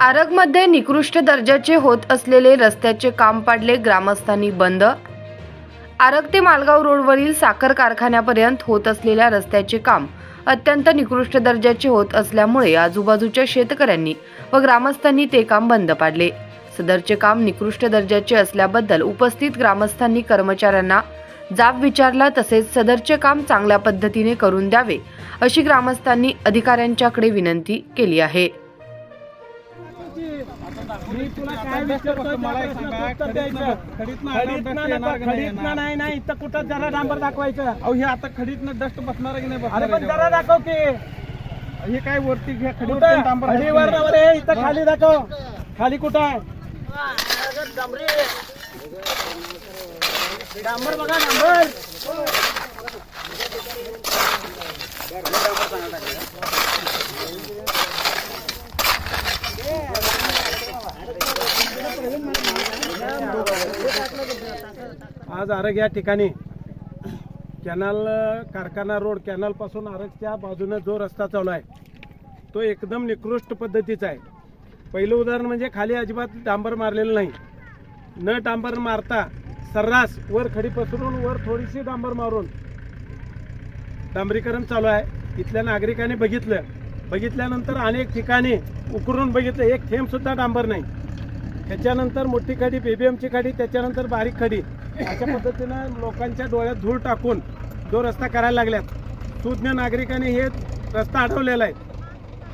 आरगमध्ये निकृष्ट दर्जाचे होत असलेले रस्त्याचे काम पाडले ग्रामस्थांनी बंद. आरग ते मालगाव रोडवरील साखर कारखान्यापर्यंत होत असलेल्या रस्त्याचे काम अत्यंत निकृष्ट दर्जाचे होत असल्यामुळे आजूबाजूच्या शेतकऱ्यांनी व ग्रामस्थांनी ते काम बंद पाडले. सदरचे काम निकृष्ट दर्जाचे असल्याबद्दल उपस्थित ग्रामस्थांनी कर्मचाऱ्यांना जाब विचारला तसेच सदरचे काम चांगल्या पद्धतीने करून द्यावे अशी ग्रामस्थांनी अधिकाऱ्यांच्याकडे विनंती केली आहे. मी तुला काय विचारतोय मला उत्तर द्यायचं. खडीतनं नको, खडीतनं नाही नाही. इथं कुठं जरा डांबर दाखवायचं? अहो हे आता खडीतनं डस्ट बसणार की नाही अरे पण जरा दाखव की? हे काय वरती घ्या खडीवर कुठं? डांबर खडीवर इथं खाली दाखव. खाली कुठं आहे? डांबर बघा डांबर. आज आरग या ठिकाणी कॅनल कारखाना रोड कॅनलपासून आरगच्या बाजूने जो रस्ता चालू आहे तो एकदम निकृष्ट पद्धतीचा आहे. पहिलं उदाहरण म्हणजे खाली अजिबात डांबर मारलेलं नाही. न डांबर मारता सर्रास वर खडी पसरून वर थोडीशी डांबर मारून डांबरीकरण चालू आहे. इथल्या नागरिकांनी बघितलं. बघितल्यानंतर अनेक ठिकाणी उकरून बघितलं. एक थेंब सुद्धा डांबर नाही. त्याच्यानंतर मोठी खडी बेबीएमची खडी त्याच्यानंतर बारीक खडी. अशा पद्धतीनं लोकांच्या डोळ्यात धूळ टाकून जो रस्ता करायला लागल्यात सुज्ञ नागरिकांनी हे रस्ता अडवलेला आहे.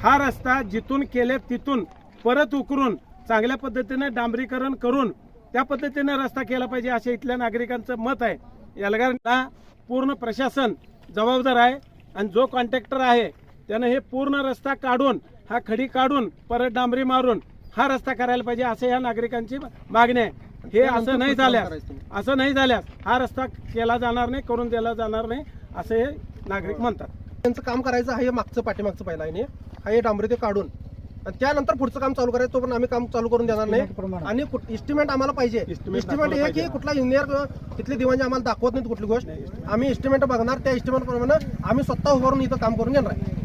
हा रस्ता जिथून केले तिथून परत उकरून चांगल्या पद्धतीने डांबरीकरण करून त्या पद्धतीने रस्ता केला पाहिजे असे इथल्या नागरिकांचं मत आहे. यालगारला पूर्ण प्रशासन जबाबदार आहे आणि जो कॉन्ट्रॅक्टर आहे त्यानं हे पूर्ण रस्ता काढून हा खडी काढून परत डांबरी मारून हा रस्ता करायला पाहिजे असं या नागरिकांची मागणी आहे. हे असं नाही झाल्यास असं नाही झाल्यास हा रस्ता केला जाणार नाही करून दिला जाणार नाही असं हे नागरिक म्हणतात. त्यांचं काम करायचं आहे हे मागचं पाठीमागचं पहिला आहे हा हे डांबरी ते काढून. आणि त्यानंतर पुढचं काम चालू करायचं तो पण आम्ही काम चालू करून देणार नाही. आणि इस्टिमेट आम्हाला पाहिजे. इस्टिमेट हे. की कुठला इंजिनियर तिथले दिवाणी आम्हाला दाखवत नाही कुठली गोष्ट. आम्ही इस्टिमेट बघणार त्या इस्टिमेट प्रमाणे आम्ही स्वतः उभारून इथं काम करून घेणार आहे.